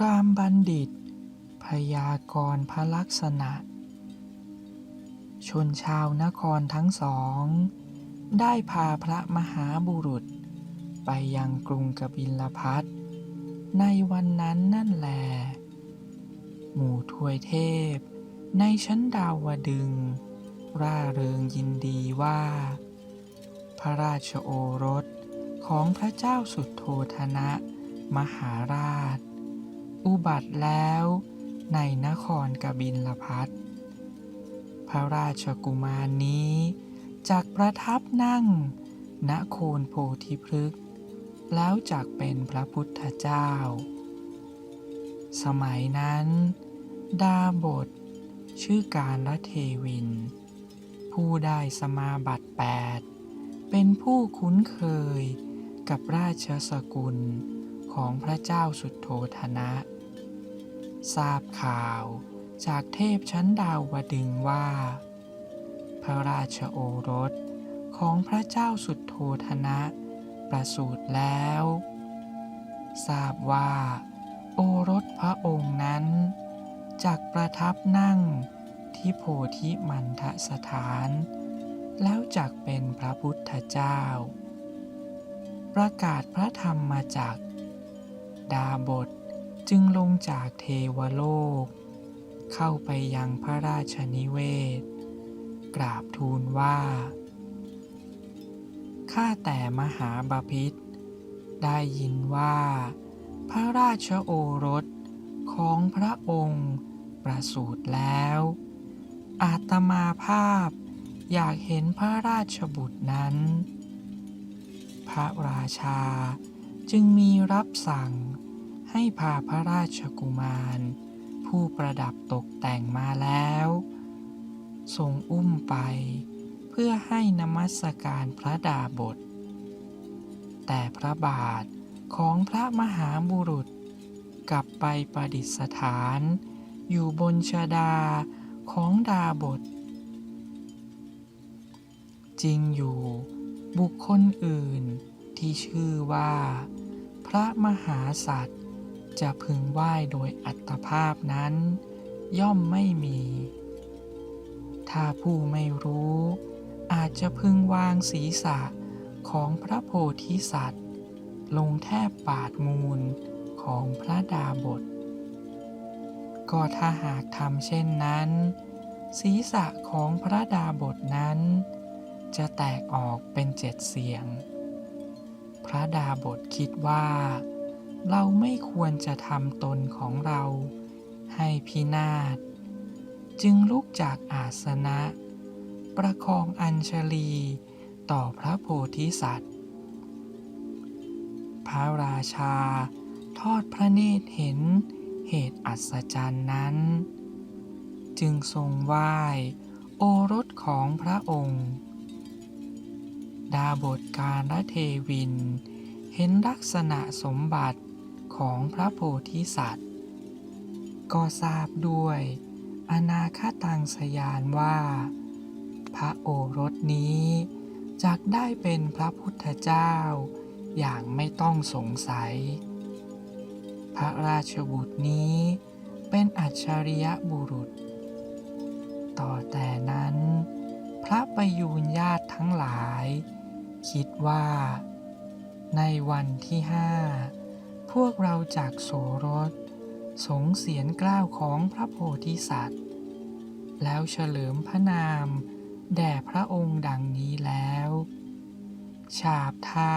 พรามบัณฑิต พยากรพระลักษณะ ชนชาวนครทั้งสอง ได้พาพระมหาบุรุษ ไปยังกรุงกบิลพัทในวันนั้นนั่นแหลหมู่ทวยเทพ ในชั้นดาวดึง ร่าเริงยินดีว่า พระราชโอรสของพระเจ้าสุดโทธนะ มหาราช อุบัติแล้วในนครกบินลพัทพระราชกุมารนี้จากประทับนั่ง ณโคนโพธิพฤกษ์แล้วจากเป็นพระพุทธเจ้า สมัยนั้น ดาบท ชื่อการละเทวิน ผู้ได้สมาบัติแปดเป็นผู้คุ้นเคยกับราชสกุลของพระเจ้าสุดโทธนะ ทราบข่าวจากเทพชั้นดาวดึงว่า พระราชโอรสของพระเจ้าสุดโทธนะ ประสูติแล้ว ทราบว่า โอรสพระองค์นั้นจากประทับนั่งที่โพธิมันทสถาน แล้วจักเป็นพระพุทธเจ้า ประกาศพระธรรมมาจากดาบท จึงลงจากเทวโลก เข้าไปยังพระราชนิเวศ กราบทูลว่า ข้าแต่มหาบาพิษได้ยินว่า พระราชโอรสของพระองค์ประสูติแล้ว อาตมาภาพอยากเห็นพระราชบุตรนั้น พระราชาจึงมีรับสั่ง ให้พาพระราชกุมาร ผู้ประดับตกแต่งมาแล้วทรงอุ้มไป เพื่อให้นมัสการพระดาบท แต่พระบาทของพระมหาบุรุษ กลับไปประดิษฐาน อยู่บนชดาของดาบท จริงอยู่บุคคลอื่นที่ชื่อว่า พระมหาสัตว์ จะพึงไหว้โดยอัตภาพนั้น ย่อมไม่มี ถ้าผู้ไม่รู้ อาจจะพึงวางศีรษะของพระโพธิสัตว์ ลงแทบปาดมูลของพระดาบท ก็ถ้าหากทำเช่นนั้น ศีรษะของพระดาบทนั้น จะแตกออกเป็นเจ็ดเสียง พระดาบทคิดว่า เราไม่ควรจะทำตนของเราให้พินาศ จึงลุกจากอาสนะ ประคองอัญชลีต่อพระโพธิสัตว์ พระราชาทอดพระเนตรเห็นเหตุอัศจรรย์นั้น จึงทรงไหว้โอรสของพระองค์ ดาบทการละเทวินเห็นลักษณะสมบัติ ของพระโพธิสัตว์ ก็ทราบด้วยอนาคตังสยานว่า พระโอรสนี้จักได้เป็นพระพุทธเจ้า อย่างไม่ต้องสงสัย พระราชบุตรนี้เป็นอัจฉริยะบุรุษ ต่อแต่นั้น พระประยูนญาติทั้งหลาย คิดว่า ในวันที่ห้า วกเราจากโสรส สงเสียนกล้าวของพระโพธิสัตว์ แล้วเฉลิมพระนาม แด่พระองค์ดังนี้แล้ว ฉาบทา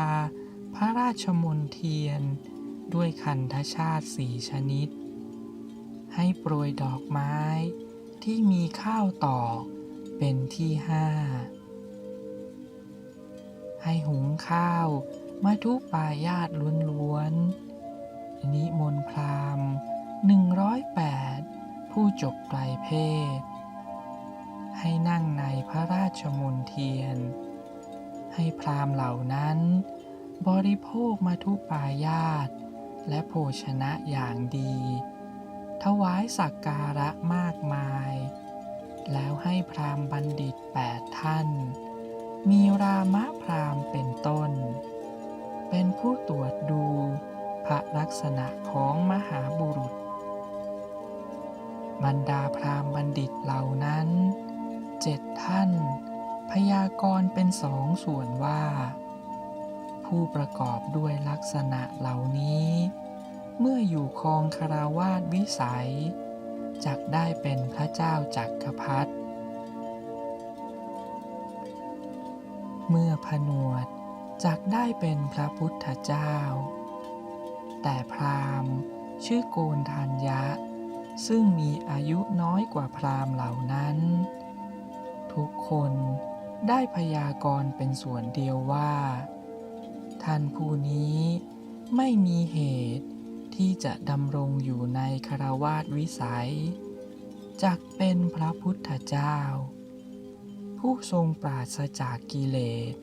พระราชมนเทียน ด้วยคันธชาติสี่ชนิด ให้โปรยดอกไม้ที่มีข้าวตอกเป็นที่ห้า ให้หุงข้าวมาทุปายาตล้วนๆ จบไตรเพศ ให้นั่งในพระราชมนเทียน ให้พราหมเหล่านั้น บริโภคมาทุปายาต และโภชนะอย่างดี ถวายสักการะมากมาย แล้วให้พราหมบัณฑิตแปดท่าน มีรามะพราหมเป็นต้น เป็นผู้ตรวจดูพระลักษณะของมหาบุรุษ บรรดาพราหมณ์บัณฑิตเหล่านั้นเจ็ดท่าน พยากรณ์เป็นสองส่วนว่า ผู้ประกอบด้วยลักษณะเหล่านี้ เมื่ออยู่ครองคาราวาสวิสัยจักได้เป็นพระเจ้าจักรพรรดิเมื่อผนวดจักได้เป็นพระพุทธเจ้า แต่พราหมณ์ชื่อโกนทัญญะ ซึ่งมีอายุน้อยกว่าพราหมณ์เหล่านั้น ทุกคนได้พยากรณ์เป็นส่วนเดียวว่า ท่านผู้นี้ไม่มีเหตุที่จะดำรงอยู่ในคารวาสวิสัยจักเป็นพระพุทธเจ้า ผู้ทรงปราศจากกิเลส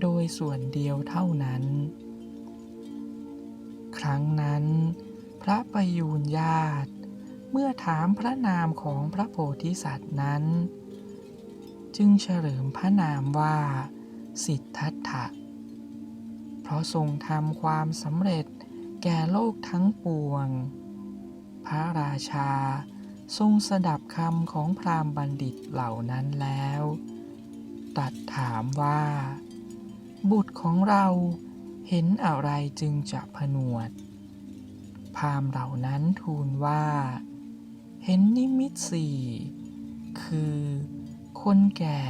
โดยส่วนเดียวเท่านั้น ครั้งนั้น พระประยูรญาติ เมื่อถามพระนามของพระโพธิสัตว์นั้น จึงเฉลิมพระนามว่า สิทธัตถะ เพราะทรงทำความสำเร็จแก่โลกทั้งปวง พระราชาทรงสดับคำของพราหมณ์บัณฑิตเหล่านั้นแล้วตรัสถามว่า บุตรของเราเห็นอะไรจึงจะผนวด พราหมณ์เหล่านั้นทูลว่า เห็นนิมิตสี่คือ คนแก่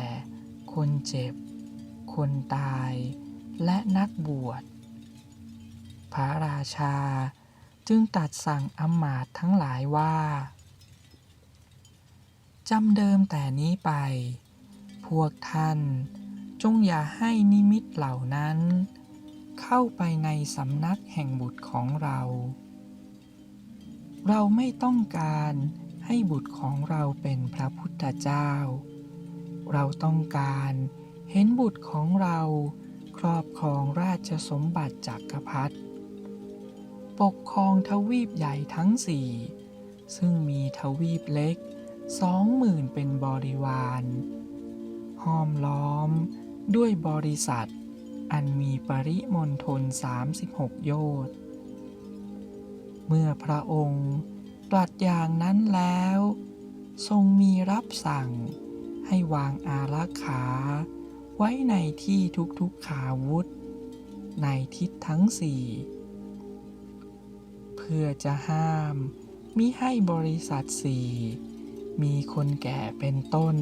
คนเจ็บ คนตาย และนักบวช พระราชาจึงตัดสั่งอำมาตย์ทั้งหลายว่าจำเดิมแต่นี้ไป พวกท่านจงอย่าให้นิมิตเหล่านั้น เข้าไปในสำนักแห่งบุตรของเรา เราไม่ต้องการ ให้บุตรของเราเป็นพระพุทธเจ้า เราต้องการเห็นบุตรของเราครอบครองราชสมบัติจักรพรรดิปกครองทวีปใหญ่ทั้งสี่ซึ่งมีทวีปเล็กสองหมื่นเป็นบริวารห้อมล้อมด้วยบริษัท อันมีปริมณฑล36 โยชน์เมื่อพระองค์ ตรัสอย่างนั้นแล้ว ทรงมีรับสั่ง ให้วางอารักขา ไว้ในที่ทุกๆขาวุธ ในทิศทั้งสี่เพื่อจะห้ามมิให้บริษัทสี่มีคนแก่เป็นต้น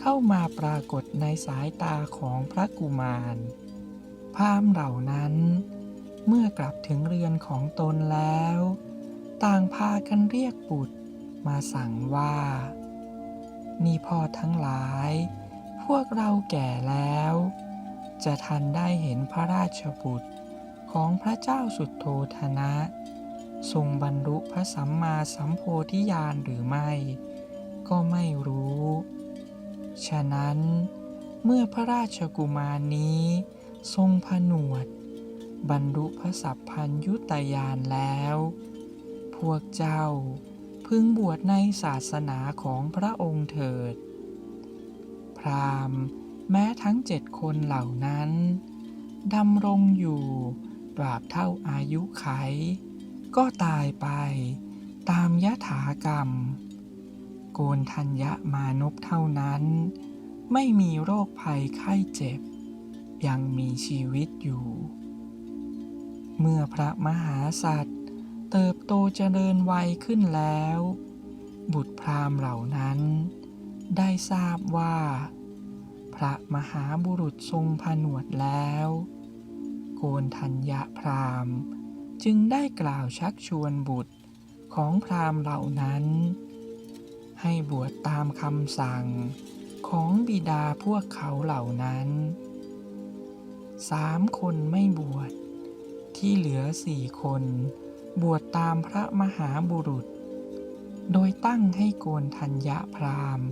เข้ามาปรากฏในสายตาของพระกุมารพราหมณ์เหล่านั้น เมื่อกลับถึงเรือนของตนแล้ว ต่างพากันเรียกบุตรมาสั่งว่า นี่พ่อทั้งหลาย พวกเราแก่แล้ว จะทันได้เห็นพระราชบุตรของพระเจ้าสุดโทธนะ ทรงบรรลุพระสัมมาสัมโพธิญาณหรือไม่ ก็ไม่รู้ ฉะนั้น เมื่อพระราชกุมารนี้ ทรงผนวด บรรลุพระสัพพัญยุตยานแล้ว พวกเจ้า พึงบวชในศาสนาของพระองค์เถิด พราหมณ์แม้ทั้งเจ็ดคนเหล่านั้นดำรงอยู่ตราบเท่าอายุไข ก็ตายไปตามยถากรรม โกนทัญญมานพเท่านั้น ไม่มีโรคภัยไข้เจ็บ ยังมีชีวิตอยู่ เมื่อพระมหาสัตว์ เติบโตเจริญวัยขึ้นแล้ว บุตรพราหมณ์เหล่านั้น ได้ทราบว่า พระมหาบุรุษทรงผนวดแล้ว โกนทัญญพราหมณ์ จึงได้กล่าวชักชวนบุตรของพราหมณ์เหล่านั้น ให้บวชตามคำสั่งของบิดาพวกเขาเหล่านั้นสามคนไม่บวชที่เหลือสี่คน บวชตามพระมหาบุรุษ โดยตั้งให้โกนทัญญพราหมณ์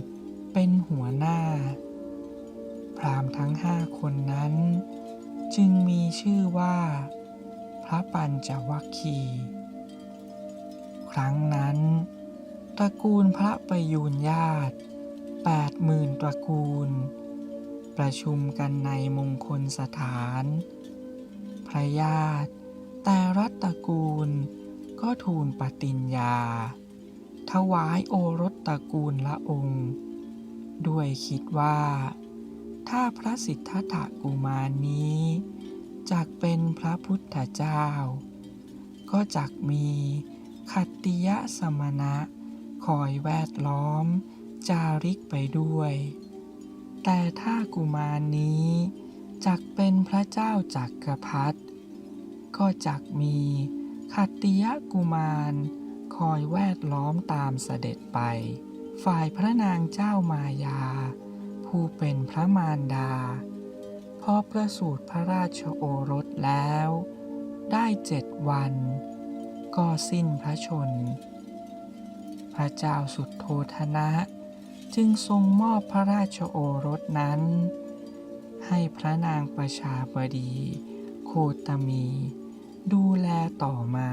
เป็นหัวหน้า พราหมณ์ทั้งห้าคนนั้น จึงมีชื่อว่า พระปัญจวัคคีครั้งนั้น ตระกูลพระประยูรญาติแปดหมื่นตระกูล ประชุมกันในมงคลสถาน พระญาติ แต่รัตตกูลก็ทูลปฏิญญา ถวายโอรสตระกูลละองค์ ด้วยคิดว่า ถ้าพระสิทธัตถกุมารนี้จักเป็นพระพุทธเจ้า ก็จักมีขัตติยสมณะคอยแวดล้อมจาริกไปด้วย แต่ถ้ากุมารนี้จักเป็นพระเจ้าจักรพรรดิ ก็จักมีขัตติยกุมาร คอยแวดล้อมตามเสด็จไป ฝ่ายพระนางเจ้ามายา ผู้เป็นพระมารดา พอประสูติพระราชโอรสแล้ว ได้เจ็ดวัน ก็สิ้นพระชน พระเจ้าสุดโทธนะ จึงทรงมอบพระราชโอรสนั้น ให้พระนางประชาบดีโคตมี ดูแลต่อมา